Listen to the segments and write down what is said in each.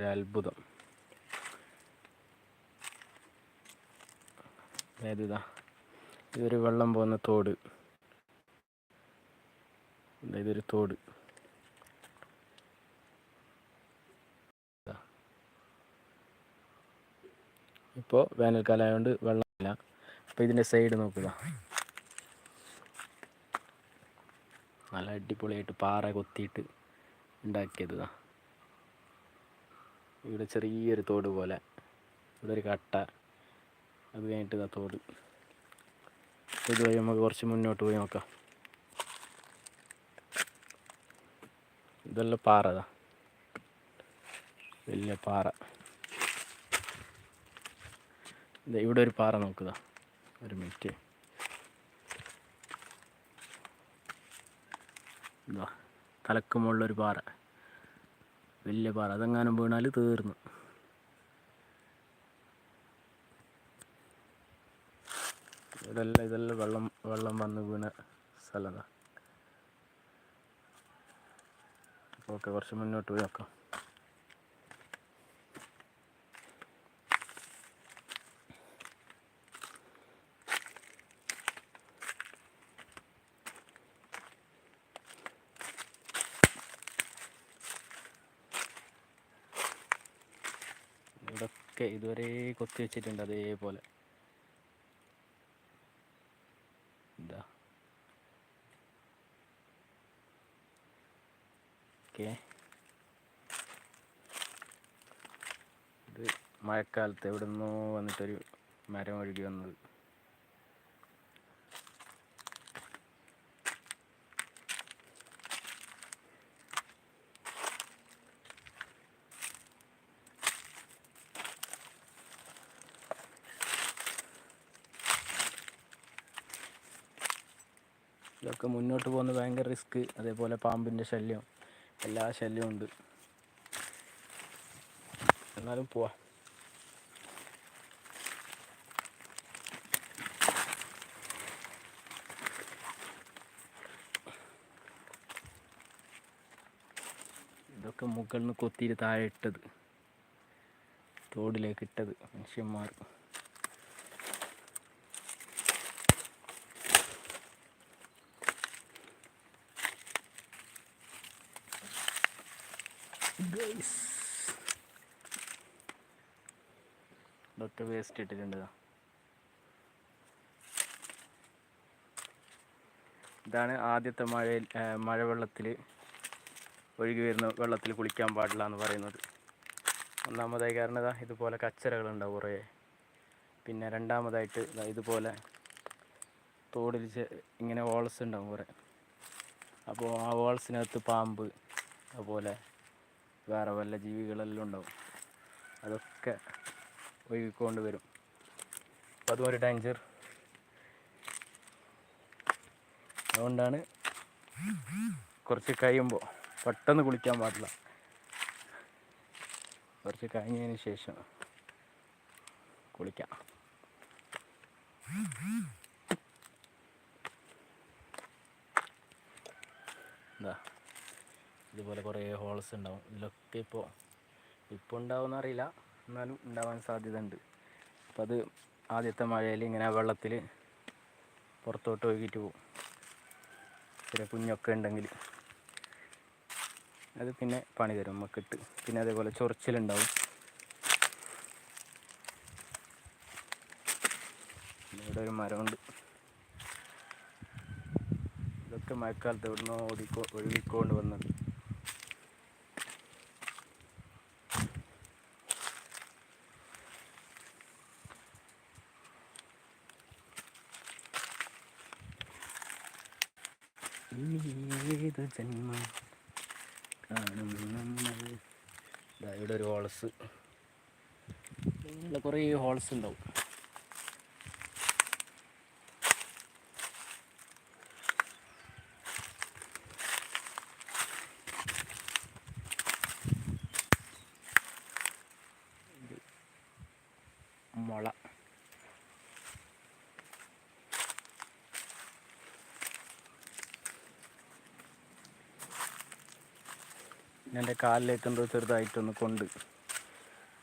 ഒരു അത്ഭുതം. അതായത് ഇതാ ഇതൊരു വെള്ളം പോകുന്ന തോട്. അതായത് ഇതൊരു തോട്. ഇപ്പോൾ വേനൽക്കാലം ആയതുകൊണ്ട് വെള്ളമില്ല. അപ്പോൾ ഇതിന്റെ സൈഡ് നോക്കുക നല്ല അടിപൊളിയായിട്ട് പാറ കൊത്തിയിട്ട് ഉണ്ടാക്കിയത് ഇതാ. ഇവിടെ ചെറിയൊരു തോട് പോലെ. ഇവിടെ ഒരു കട്ട. അത് കഴിഞ്ഞിട്ട് ഇതാ തോട്. ഇതുവഴി നമുക്ക് കുറച്ച് മുന്നോട്ട് പോയി നോക്കാം. ഇതെല്ലാം പാറ അതാ വലിയ പാറ. ഇവിടെ ഒരു പാറ നോക്കുക ഒരു മിനിറ്റ്. ഇതാ. തലക്കുമുള്ളൊരു പാറ. വലിയ പാറ അതെങ്ങാനും വീണാൽ തീർന്നു. ഇതെല്ലാം ഇതെല്ലാം വെള്ളം വെള്ളം വന്ന് വീണ സ്ഥലതാ ഓക്കെ കുറച്ച് മുന്നോട്ട് പോയി നോക്കാം ഇതൊക്കെ ഇതുവരെ കൊത്തി വെച്ചിട്ടുണ്ട് അതേപോലെ. ഇതാ. ഓക്കെ. ഇത് മഴക്കാലത്ത് എവിടെ നിന്നോ വന്നിട്ടൊരു മരം ഒഴുകി വന്നത്. ഇതൊക്കെ മുന്നോട്ട് പോകുന്ന ഭയങ്കര റിസ്ക് അതേപോലെ പാമ്പിന്റെ ശല്യം. എല്ലാ ശല്യവും ഉണ്ട്. എന്നാലും പോവാം. ഇതൊക്കെ മുകളിൽ നിന്ന് കൊത്തിയിട്ട് താഴെ ഇട്ടത്. തോടിലേക്ക് ഇട്ടത് മനുഷ്യന്മാർ. ഗൈസ് ഇതൊക്കെ വേസ്റ്റ് ഇട്ടിട്ടുണ്ട്. ഇതാണ് ആദ്യത്തെ മഴയിൽ മഴവെള്ളത്തിൽ ഒഴുകി വരുന്ന വെള്ളത്തിൽ കുളിക്കാൻ പാടില്ല എന്ന് പറയുന്നത്. ഒന്നാമതായി കാരണം ഇതാ ഇതുപോലെ കച്ചറകളുണ്ടാവും കുറേ. പിന്നെ രണ്ടാമതായിട്ട് ഇതുപോലെ തോടിൽ ഇങ്ങനെ ഹോൾസ് ഉണ്ടാവും കുറേ. അപ്പോൾ ആ ഹോൾസിനകത്ത് പാമ്പ് അതുപോലെ വേറെ വല്ല ജീവികളെല്ലാം ഉണ്ടാവും. അതൊക്കെ ഒഴുകിക്കൊണ്ട് വരും. അപ്പം അതും ഒരു ഡേഞ്ചർ അതുകൊണ്ടാണ് കുറച്ച് കഴിയുമ്പോൾ പെട്ടെന്ന് കുളിക്കാൻ പാടില്ല. കുറച്ച് കഴിഞ്ഞതിന് ശേഷം കുളിക്കാം. എന്താ ഇതുപോലെ കുറേ ഹോൾസ് ഉണ്ടാവും. ഇതിലൊക്കെ ഇപ്പോൾ ഇപ്പോൾ ഉണ്ടാവുമെന്ന് അറിയില്ല. എന്നാലും ഉണ്ടാവാൻ സാധ്യത ഉണ്ട് അപ്പോൾ അത് ആദ്യത്തെ മഴയിൽ ഇങ്ങനെ വെള്ളത്തിൽ പുറത്തോട്ട് ഒഴുകിയിട്ട് പോകും. ചെറിയ കുഞ്ഞൊക്കെ ഉണ്ടെങ്കിൽ അത് പിന്നെ പണി തരും നമുക്കിട്ട് പിന്നെ അതേപോലെ ചൊറിച്ചിലുണ്ടാവും. ഇവിടെ ഒരു മരമുണ്ട്. ഇതൊക്കെ മഴക്കാലത്ത് ഇവിടുന്ന് ഓടിക്കോ ഒഴുകിക്കൊണ്ട് വന്നത് ജന്മം കാണും നമ്മൾ ഇവിടെ ഒരു ഹോൾസ്. ഇങ്ങനെയുള്ള കുറേ ഹോൾസ് ഉണ്ടാവും ഇത് മുള എന്റെ കാലിലേക്ക് എന്തോ ചെറുതായിട്ടൊന്ന് കൊണ്ട്.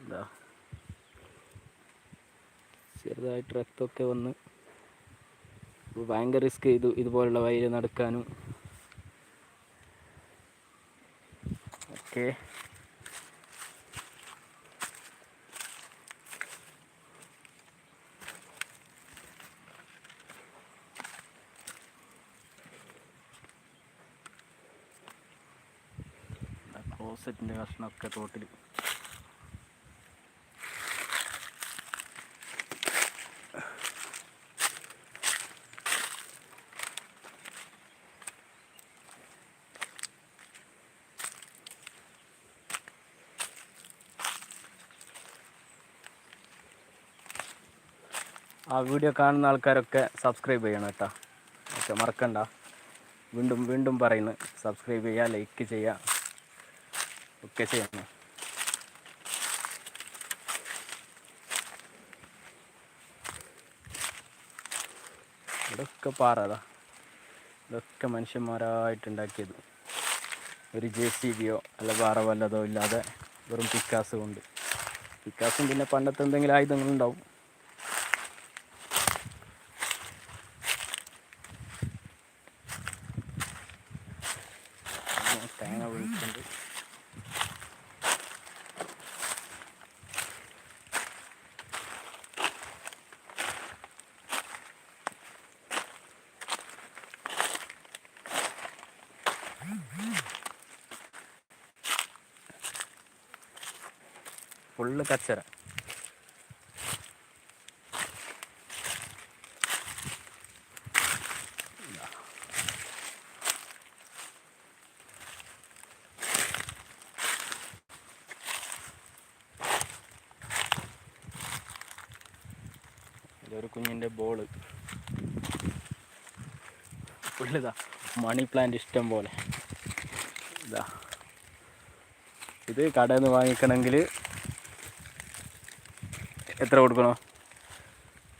എന്താ ചെറുതായിട്ട് രക്തമൊക്കെ വന്ന് ഭയങ്കര റിസ്ക് ചെയ്തു ഇതുപോലുള്ള വഴിയിൽ നടക്കാനും. ഓക്കെ ക്ലോസറ്റിന്റെ കഷ്ണമൊക്കെ തോട്ടിൽ ആ വീഡിയോ കാണുന്ന ആൾക്കാരൊക്കെ സബ്സ്ക്രൈബ് ചെയ്യണം കേട്ടോ. ഓക്കെ മറക്കണ്ട. വീണ്ടും വീണ്ടും പറയുന്നു. സബ്സ്ക്രൈബ് ചെയ്യുക ലൈക്ക് ചെയ്യുക. ഒക്കെ ചെയ്യണം ഇതൊക്കെ പാറതാ ഇതൊക്കെ മനുഷ്യന്മാരായിട്ടുണ്ടാക്കിയത്. ഒരു ജെ സി ബിയോ അല്ല പാറ വല്ലതോ ഇല്ലാതെ വെറും പിക്കാസ് കൊണ്ട് പിക്കാസും പിന്നെ പണ്ടത്തെ എന്തെങ്കിലും ആയുധങ്ങളുണ്ടാവും പിന്നെ തേങ്ങ വിളിച്ചിട്ടുണ്ട് കച്ചറ. ഇതൊരു കുഞ്ഞിന്റെ ബോൾ. ഫുള്ളിതാ മണി പ്ലാന്റ് ഇഷ്ടം പോലെ. ഇതാ ഇത് കടയിൽ നിന്ന് വാങ്ങിക്കണമെങ്കിൽ എത്ര കൊടുക്കണോ?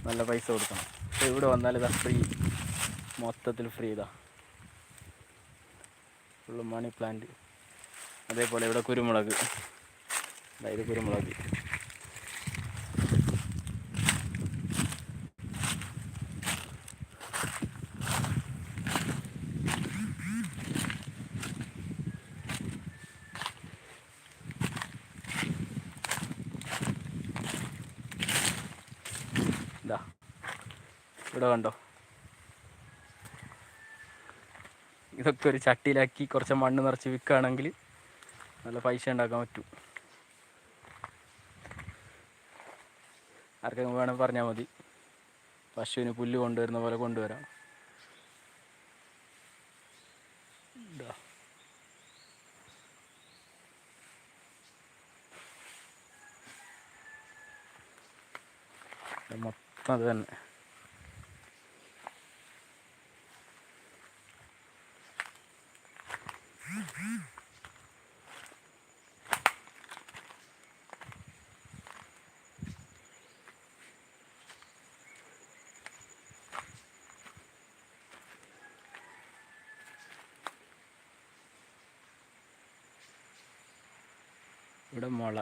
നല്ല പൈസ കൊടുക്കണം. പക്ഷെ ഇവിടെ വന്നാൽ ഇതാ ഫ്രീ മൊത്തത്തിൽ ഫ്രീ ഇതാ. ഫുള്ള് മണി പ്ലാന്റ് അതേപോലെ ഇവിടെ കുരുമുളക്. അതായത് കുരുമുളക് ഇതാ ഇവിടെ കണ്ടോ ഇതൊക്കെ ഒരു ചട്ടിയിലാക്കി കുറച്ച് മണ്ണ് നിറച്ച് വിൽക്കുകയാണെങ്കിൽ നല്ല പൈസ ഉണ്ടാക്കാൻ പറ്റും. ആർക്കെങ്കിലും വേണമെങ്കിൽ പറഞ്ഞാൽ മതി. പശുവിന് പുല്ല് കൊണ്ടുവരുന്ന പോലെ കൊണ്ടുവരാം. മൊത്തം അത് തന്നെ. ഇവിടെ മുള.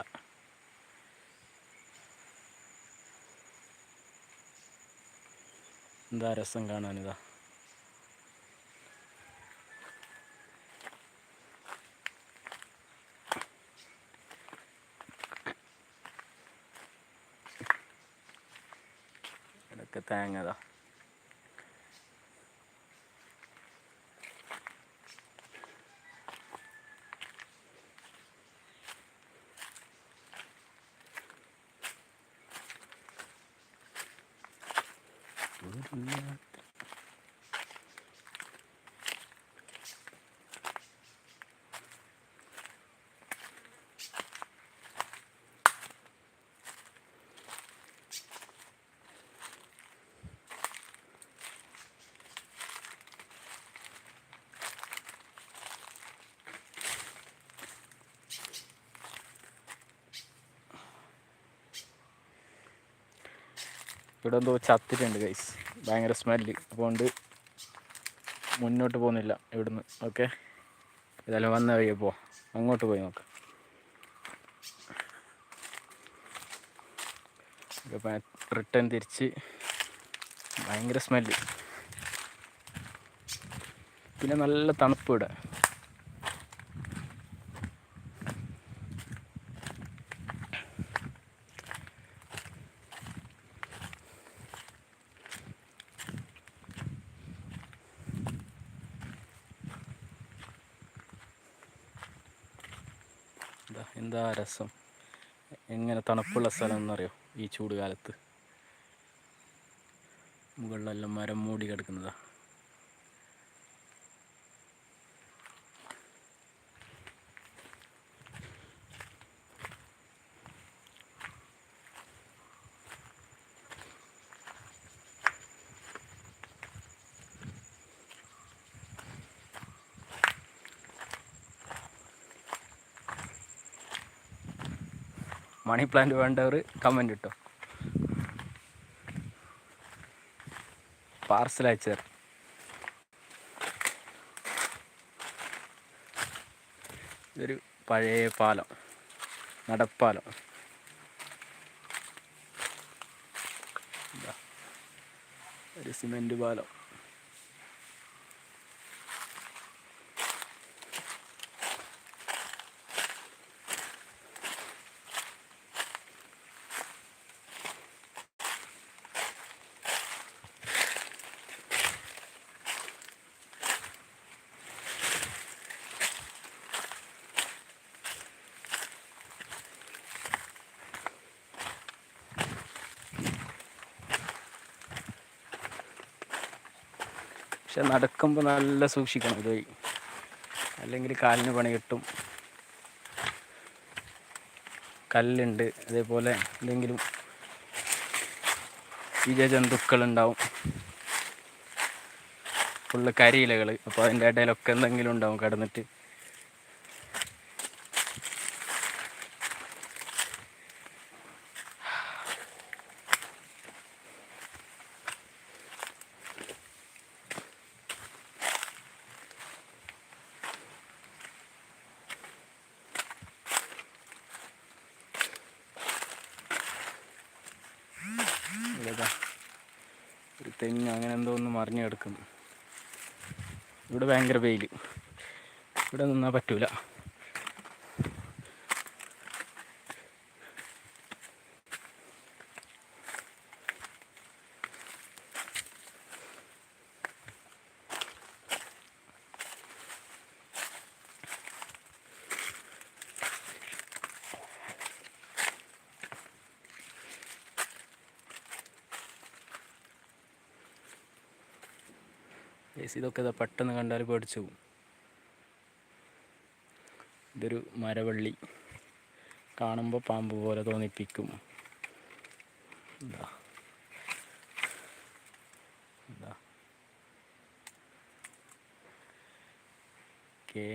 എന്താ രസം കാണാനിതാ? ഇതൊക്കെ തേങ്ങതാ ഇവിടെ എന്തോ ചത്തിട്ടുണ്ട് ഗൈസ് ഭയങ്കര സ്മെല്ല് അതുകൊണ്ട് മുന്നോട്ട് പോകുന്നില്ല ഇവിടുന്ന്. ഓക്കെ ഏതായാലും വന്ന പോവാം. അങ്ങോട്ട് പോയി നോക്കാം. റിട്ടേൺ തിരിച്ച്. ഭയങ്കര സ്മെല്ല് പിന്നെ നല്ല തണുപ്പ് ഇവിടെ. എന്താ എന്താ രസം? എങ്ങനെ തണുപ്പുള്ള സ്ഥലം എന്നറിയോ ഈ ചൂട് കാലത്ത് മുകളിലെല്ലാം മരം മൂടി കിടക്കുന്നതാ. മണി പ്ലാന്റ് വേണ്ടവർ കമന്റ് ഇട്ടോ. പാർസൽ അയച്ചു തരാം. ഇതൊരു പഴയ പാലം നടപ്പാലം. ഒരു സിമെന്റ് പാലം. പക്ഷെ നടക്കുമ്പോൾ നല്ല സൂക്ഷിക്കണം ഇത് അല്ലെങ്കിൽ കാലിന് പണി കിട്ടും. കല്ലുണ്ട് അതേപോലെ എന്തെങ്കിലും ജന്തുക്കളുണ്ടാവും ഫുള്ള് കരിയിലകൾ അപ്പോൾ അതിന്റെ ഇടയിലൊക്കെ എന്തെങ്കിലും ഉണ്ടാവും കിടന്നിട്ട് ഇതാ ഒരു തെങ്ങ് അങ്ങനെ എന്തോ ഒന്ന് മറിഞ്ഞു കിടക്കുന്നു. ഇവിടെ ഭയങ്കര വെയിൽ ഇവിടെ നിന്നാൽ പറ്റൂല. Guys, ഇതൊക്കെ ഇതാ പെട്ടെന്ന് കണ്ടാൽ പേടിച്ചു പോകും ഇതൊരു മരവള്ളി കാണുമ്പോൾ പാമ്പ് പോലെ തോന്നിപ്പിക്കും. എന്താ ഓക്കേ.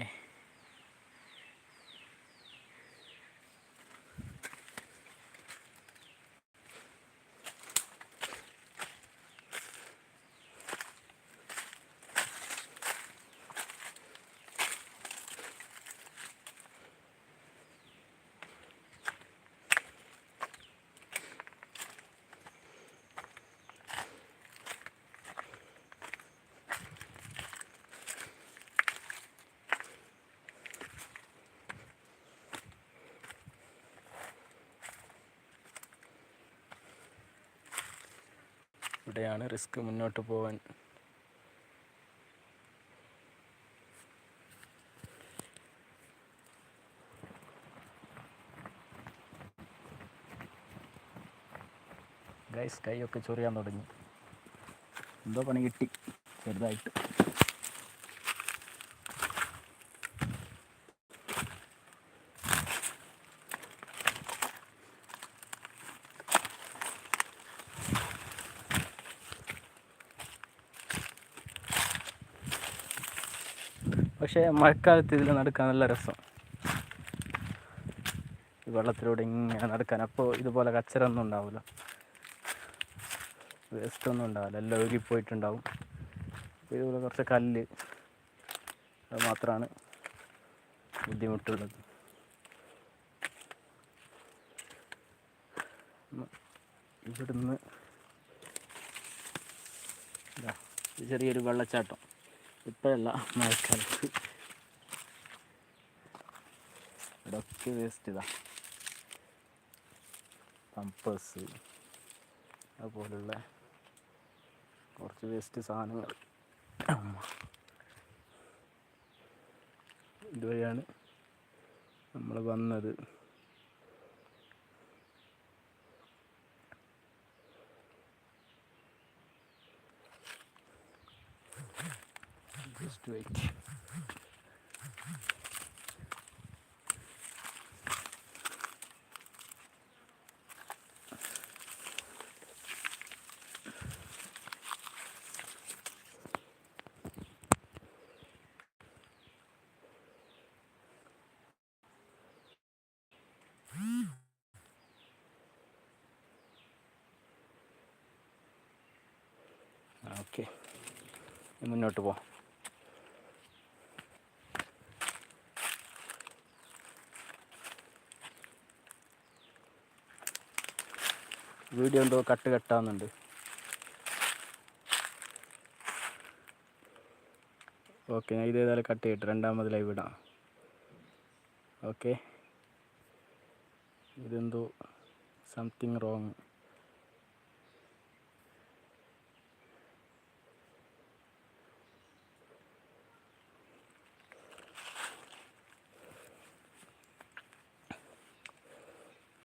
ഇവിടെയാണ് റിസ്ക് മുന്നോട്ട് പോവാൻ? ഗൈസ് കൈയൊക്കെ ചൊറിയാൻ തുടങ്ങി. എന്തോ പണി കിട്ടി ചെറുതായിട്ട്. പക്ഷേ മഴക്കാലത്ത് ഇതിൽ നടക്കാൻ നല്ല രസം. ഈ വെള്ളത്തിലൂടെ ഇങ്ങനെ നടക്കാൻ. അപ്പോൾ ഇതുപോലെ കച്ചറൊന്നും ഉണ്ടാവില്ല വേസ്റ്റ് ഒന്നും ഉണ്ടാവില്ല. എല്ലാം ഒഴുകിപ്പോയിട്ടുണ്ടാവും അപ്പോൾ ഇതുപോലെ കുറച്ച് കല്ല്. അത് മാത്രമാണ് ബുദ്ധിമുട്ടുള്ളത്. ഇവിടുന്ന് ചെറിയൊരു വെള്ളച്ചാട്ടം. ഇപ്പോഴല്ല മഴക്കാലത്ത്. ഇവിടൊക്കെ വേസ്റ്റ് ഇതാ. പമ്പേഴ്സ് അതുപോലുള്ള കുറച്ച് വേസ്റ്റ് സാധനങ്ങൾ. ഇതുവഴിയാണ് നമ്മൾ വന്നത്. Just wait. ഓക്കെ മുന്നോട്ട് പോവാം വീഡിയോ എന്തോ കട്ട് കെട്ടാവുന്നുണ്ട് ഓക്കെ ഞാൻ ഇതേതായാലും കട്ട് ചെയ്തിട്ട് രണ്ടാമത് ലൈവ് ഇടാം. ഓക്കെ. ഇതെന്തോ സംതിങ് റോങ്